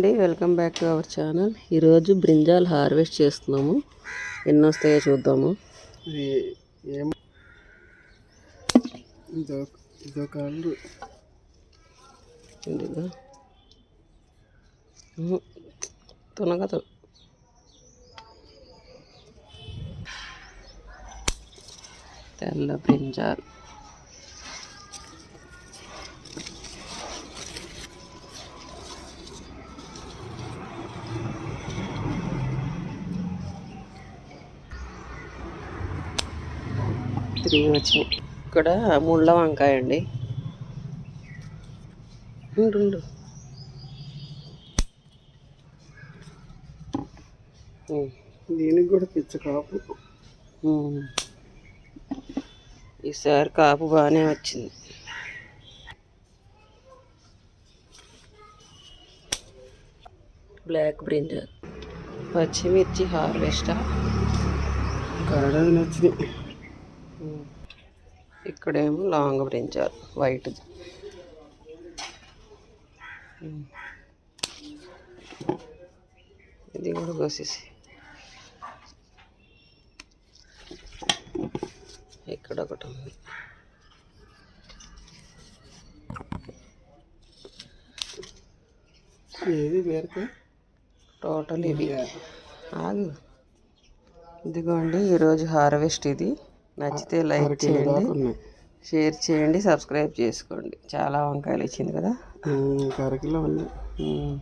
అండి welcome back to our channel. ఈరోజు brinjal harvest చేస్తున్నాము. ఎన్ని వస్తాయో చూద్దాము తునగదు తెల్ల బ్రింజాల్. త్రీ వచ్చినాయి ఇక్కడ ముళ్ళ వంకాయ అండి. ఉండు దీనికి కూడా పిచ్చ కాపు. ఈసారి కాపు బాగానే వచ్చింది. బ్లాక్ బ్రింజర్ పచ్చిమిర్చి హార్వెస్టా? కరడది నచ్చినాయి. ఇక్కడేమో లాంగ్ బ్రింజాల్ వైట్ ఇది కూడా కోసేసి ఇక్కడ ఒకటి ఉంది. ఏది వేరితే టోటల్ ఇది. ఆగు. ఇదిగోండి ఈరోజు హార్వెస్ట్ ఇది. నచ్చితే లైక్ చేయండి. షేర్ చేయండి సబ్స్క్రైబ్ చేసుకోండి. చాలా వంకాయలు ఇచ్చింది కదా? ఇంకా అరకిలో ఉన్నాయి. ఉమ్.